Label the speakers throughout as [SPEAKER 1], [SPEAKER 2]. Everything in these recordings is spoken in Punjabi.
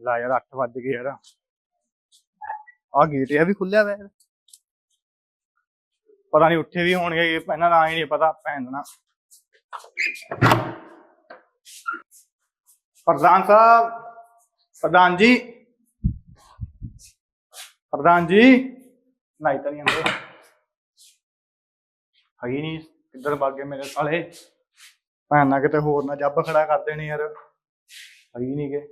[SPEAKER 1] ਲਾ ਯਾਰ 8 ਵੱਜ ਗਏ ਯਾਰ। ਆ ਗੇਟ ਇਹ ਵੀ ਖੁੱਲਿਆ ਵਾ ਯਾਰ। ਪਤਾ ਨਹੀਂ ਉੱਠੇ ਵੀ ਹੋਣਗੇ ਇਹਨਾਂ ਦਾ ਹੀ ਨਹੀਂ ਪਤਾ, ਭੈਣ ਦਾ ਪ੍ਰਧਾਨ ਸਾਹਿਬ, ਪ੍ਰਧਾਨ ਜੀ। ਪ੍ਰਧਾਨ ਜੀ ਨਹੀਂ ਤਾਂ ਨਹੀਂ ਆਉਂਦੇ ਹਈ ਨਹੀਂ ਕਿੱਧਰ ਭੱਗ ਮੇਰੇ ਸਾਲੇ। ਭੈਣ ਨਾਲ ਕਿਤੇ ਹੋਰ ਨਾ ਜੱਬ ਖੜਾ ਕਰ ਦੇਣੇ ਯਾਰ। ਹਈ ਨਹੀਂ ਗਏ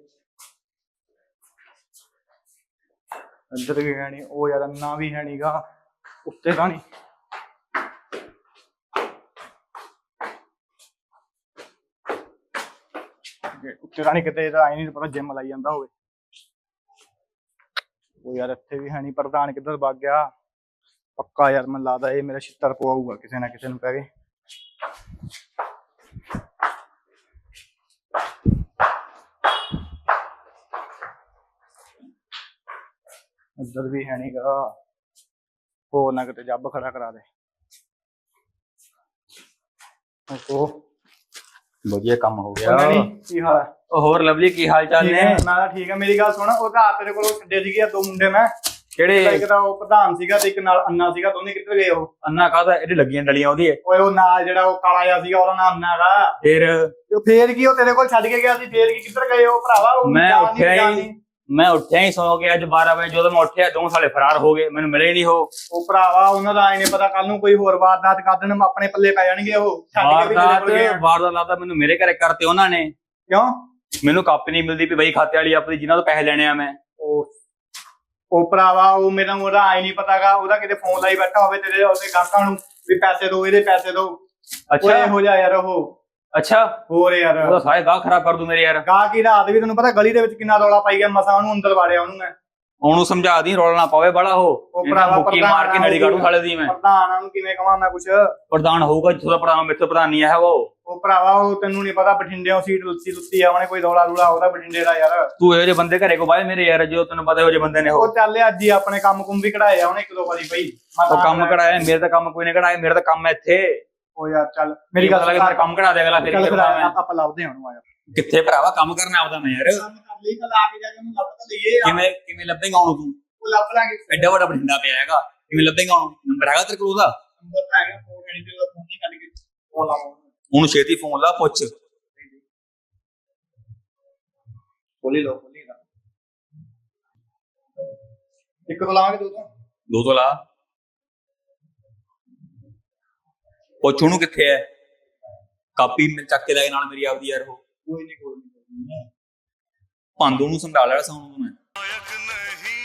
[SPEAKER 1] ਅੰਦਰ ਵੀ ਹੈ ਨਹੀਂ ਉਹ ਯਾਰ ਅੰਨਾ ਵੀ ਹੈ ਨਹੀਂਗਾ ਉੱਤੇ ਤਾਂ ਨਹੀਂ ਉੱਤੇ ਤਾਂ ਨਹੀਂ ਕਿਤੇ ਇਹਦਾ ਆਈ ਨਹੀਂ ਪਤਾ ਜਿੰਮ ਲਾਈ ਜਾਂਦਾ ਹੋਵੇ। ਉਹ ਯਾਰ ਇੱਥੇ ਵੀ ਹੈ ਨਹੀਂ ਪ੍ਰਧਾਨ ਕਿੱਧਰ ਭੱਗ ਗਿਆ। ਪੱਕਾ ਯਾਰ ਮੈਨੂੰ ਲੱਗਦਾ ਇਹ ਮੇਰਾ ਛਿੱਤਰ ਪਵਾਊਗਾ ਕਿਸੇ ਨਾ ਕਿਸੇ ਨੂੰ ਕਹਿ ਕੇ। ਇੱਧਰ ਵੀ ਹੈ ਨਹੀਂਗਾ ਹੋਰ ਨਾ ਕਿਤੇ ਜੱਬ ਖੜਾ ਕਰਾ ਦੇ। ਉਹ
[SPEAKER 2] ਵਧੀਆ ਕੰਮ ਹੋ ਗਿਆ।
[SPEAKER 1] ਨਹੀਂ ਕੀ ਹਾਲ? ਹੈ
[SPEAKER 2] ਉਹ ਹੋਰ ਲਵਲੀ ਕੀ ਹਾਲ ਚਾਲ ਨੇ?
[SPEAKER 1] ਮੈਂ ਤਾਂ ਠੀਕ ਹੈ। ਮੇਰੀ ਗੱਲ ਸੁਣ ਉਹ ਤਾਂ ਤੇਰੇ ਕੋਲ ਛੱਡੇ ਸੀਗੇ ਆ ਦੋ ਮੁੰਡੇ ਮੈਂ।
[SPEAKER 2] ਕਿਹੜੇ?
[SPEAKER 1] ਇੱਕ ਤਾਂ ਉਹ ਪ੍ਰਧਾਨ ਸੀਗਾ ਤੇ ਇੱਕ ਨਾਲ ਅੰਨਾ ਸੀਗਾ ਦੋਨੇ ਕਿੱਧਰ ਗਏ ਉਹ?
[SPEAKER 2] ਅੰਨਾ ਕਾਹਦਾ? ਇਹਦੇ ਲੱਗੀਆਂ ਡਲੀਆਂ ਉਹਦੀ
[SPEAKER 1] ਓਏ ਉਹ ਨਾਲ ਜਿਹੜਾ ਉਹ ਕਾਲਾ ਜਿਹਾ ਸੀਗਾ ਉਹਦਾ ਨਾਮ ਅੰਨਾ ਹੈਗਾ।
[SPEAKER 2] ਫਿਰ?
[SPEAKER 1] ਤੇ ਫੇਰ ਕੀ ਉਹ ਤੇਰੇ ਕੋਲ ਛੱਡ ਕੇ ਗਿਆ ਸੀ? ਫੇਰ ਕੀ ਕਿੱਧਰ ਗਏ ਉਹ ਭਰਾਵਾ? ਉਹ
[SPEAKER 2] ਮੈਂ ਉੱਠਿਆ ਹੀ। ਮੈਂ ਉੱਠਿਆ ਹੀ ਸੌ ਕੇ ਅੱਜ 12 ਵਜੇ ਜਦੋਂ ਮੈਂ ਉੱਠਿਆ ਦੋ ਸਾਲੇ ਫਰਾਰ ਹੋ ਗਏ ਮੈਨੂੰ ਮਿਲੇ ਨਹੀਂ ਉਹ।
[SPEAKER 1] ਉਹ ਭਰਾਵਾ ਉਹਨਾਂ ਦਾ ਨੇ ਪਤਾ ਕੱਲ ਨੂੰ ਕੋਈ ਹੋਰ ਵਾਰਦਾਤ ਕਰ ਦੇਣ ਆਪਣੇ ਪੱਲੇ ਪੈ ਜਾਣਗੇ ਉਹ।
[SPEAKER 2] ਵਾਰਦਾਤ। ਵਾਰਦਾਤ ਮੈਨੂੰ ਮੇਰੇ ਘਰੇ ਕਰਤੇ ਉਹਨਾਂ ਨੇ।
[SPEAKER 1] ਕਿਉਂ?
[SPEAKER 2] ਮੈਨੂੰ ਕਾਪੀ ਨਹੀਂ ਮਿਲਦੀ ਵੀ ਬਈ ਖਾਤੇ ਵਾਲੀ ਆਪਣੀ ਜਿਨ੍ਹਾਂ ਤੋਂ ਪੈਸੇ ਲੈਣੇ ਆ ਮੈਂ।
[SPEAKER 1] ਉਹ ਉਹ ਭਰਾਵਾ ਉਹ ਮੇਰਾ ਉਹਦਾ ਆਈ ਨਹੀਂ ਪਤਾਗਾ ਉਹਦਾ ਕਿਤੇ ਫੋਨ ਲਾਈ ਬੈਠਾ ਹੋਵੇ ਤੇਰੇ ਉਹਦੇ ਗਾਹਕਾਂ ਨੂੰ ਵੀ ਪੈਸੇ ਦੋ ਇਹਦੇ ਪੈਸੇ ਦੋ।
[SPEAKER 2] ਅੱਛਾ।
[SPEAKER 1] ਹੋ ਜਾ ਯਾਰ ਉਹ।
[SPEAKER 2] ਅੱਛਾ।
[SPEAKER 1] ਹੋਰ ਯਾਰ।
[SPEAKER 2] ਉਹਦਾ ਸਾਰੇ ਗਾਹ ਖਰਾਬ ਕਰ ਦੂ ਮੇਰੇ ਯਾਰ।
[SPEAKER 1] ਗਾਹ ਕੀ ਰਾਤ ਵੀ ਤੈਨੂੰ ਪਤਾ ਗਲੀ ਦੇ ਵਿੱਚ ਕਿੰਨਾ ਰੌਲਾ ਪਾਈ ਗਿਆ ਮਸਾਂ ਉਹਨੂੰ ਅੰਦਰ ਵਾੜਿਆ ਉਹਨੂੰ ਮੈਂ।
[SPEAKER 2] ਉਹਨੂੰ ਸਮਝਾ ਦੀ ਰੋਲ ਨਾ ਪਾਵੇ ਬੜਾ ਉਹ।
[SPEAKER 1] ਉਹ
[SPEAKER 2] ਇਹਨਾਂ
[SPEAKER 1] ਭਰਾਵਾ
[SPEAKER 2] ਮੁੱਕੀ ਮਾਰ ਕੇ ਨਲੀ ਕਾਢੂ ਸਾਲੇ ਦੀ ਮੈਂ।
[SPEAKER 1] ਪ੍ਰਧਾਨ ਨੂੰ ਕਿਵੇਂ ਕਹਾਂ ਮੈਂ ਕੁਛ?
[SPEAKER 2] ਪ੍ਰਧਾਨ ਹੋਊਗਾ ਜਿੱਥੋਂ ਦਾ ਪ੍ਰਧਾਨ ਮੇਥੋਂ ਪ੍ਰਧਾਨ ਨਹੀਂ ਹੈ ਉਹ।
[SPEAKER 1] ਉਹ ਭਰਾਵਾ ਉਹ ਤੈਨੂੰ ਨਹੀਂ ਪਤਾ ਬਠਿੰਡਿਓਂ ਸੀਟ ਲੁੱਤੀ ਲੁੱਤੀ ਆ ਉਹਨੇ ਕੋਈ ਰੌਲਾ ਰੂਲਾ ਉਹਦਾ ਬਠਿੰਡੇ ਦਾ ਯਾਰ।
[SPEAKER 2] ਤੂੰ ਇਹੋ ਜਿਹੇ ਬੰਦੇ ਘਰੇ ਕੋ ਬਾਏ ਮੇਰੇ ਯਾਰ ਜੋ ਤੈਨੂੰ ਪਤਾ ਇਹੋ ਜਿਹੇ ਬੰਦੇ ਨੇ ਉਹ।
[SPEAKER 1] ਉਹ ਚੱਲ ਅੱਜ ਹੀ ਆਪਣੇ ਕੰਮ ਕੁੰਮ ਵੀ ਕਢਾਏ ਆ ਉਹਨੇ ਇੱਕ ਦੋ ਵਾਰੀ ਬਈ। ਮੈਂ
[SPEAKER 2] ਉਹ
[SPEAKER 1] ਤਾਂ
[SPEAKER 2] ਕੰਮ ਕਢਾਇਆ ਮੇਰੇ ਤਾਂ ਕੰਮ ਕੋਈ ਨਹੀਂ ਕਢਾਇਆ ਮੇਰਾ ਤਾਂ ਕੰਮ ਹੈ ਇੱਥੇ।
[SPEAKER 1] ਉਹ ਯਾਰ ਚੱਲ ਮੇਰੀ ਗੱਲ
[SPEAKER 2] ਲੱਗ ਕੰਮ ਕਢਾ ਦੇ ਅਗਲਾ ਫਿਰ
[SPEAKER 1] ਚੱਲ
[SPEAKER 2] ਕੀ
[SPEAKER 1] ਫਿਰ
[SPEAKER 2] ਕਰਨਾ ਮੈਂ?
[SPEAKER 1] ਆਪਾਂ ਲੱਭਦੇ ਹਾਂ ਉਹਨੂੰ ਆਇਆ
[SPEAKER 2] ਕਿੱਥੇ ਭਰਾਵਾ ਕੰਮ ਕਰਨਾ ਆਪਦਾ ਮੈਂ ਯਾਰ।
[SPEAKER 1] ਕੰਮ ਕਰ ਲਈ ਕੱਲ ਆ ਕੇ ਜਾ ਕੇ ਉਹਨੂੰ ਲੱਭ ਤਾਂ ਲਈਏ
[SPEAKER 2] ਕਿਵੇਂ ਕਿਵੇਂ ਲੱਭੇਗਾ ਉਹਨੂੰ ਤੂੰ?
[SPEAKER 1] ਉਹ ਲੱਭ ਲਾਂਗੇ।
[SPEAKER 2] ਐਡਾ ਵੱਡਾ ਬਠਿੰਡਾ ਪਿਆ ਹੈਗਾ ਕਿਵੇਂ ਲੱਭੇਗਾ ਉਹਨੂੰ? ਨੰਬਰ ਹੈਗਾ ਤੇਰੇ ਕੋਲ ਉਹਦਾ?
[SPEAKER 1] ਨੰਬਰ ਤਾਂ ਹੈਗਾ ਫੋਨ ਨਹੀਂ ਤੇ ਫੋਨ ਨਹੀਂ ਕੱਢ ਕੇ ਉਹ ਲਾਵਾਂ
[SPEAKER 2] ਉਹਨੂੰ ਛੇਤੀ ਫੋਨ ਲਾ ਪੁੱਛ।
[SPEAKER 1] ਖੋਲੀ ਲੋ ਖੋਲੀ ਲਾ ਇੱਕ ਤੋਂ ਲਾਵਾਂਗੇ ਦੋ ਤੋਂ।
[SPEAKER 2] ਦੋ ਤੋਂ ਲਾ। ਪੁੱਛ ਉਹਨੂੰ ਕਿੱਥੇ ਹੈ ਕਾਪੀ ਮੈਂ ਚੱਕ ਕੇ ਲੈ ਕੇ ਨਾਲ ਮੇਰੀ ਆਪਦੀ ਯਾਰ ਉਹ।
[SPEAKER 1] ਕੋਈ ਨਹੀਂ ਕੋਈ ਨਹੀਂ
[SPEAKER 2] ਭੰਦ ਉਹਨੂੰ ਸੰਭਾਲ ਲਿਆ ਸਾਂ ਉਹਨੂੰ ਮੈਂ।
[SPEAKER 3] ਨਾਇਕ ਨਹੀਂ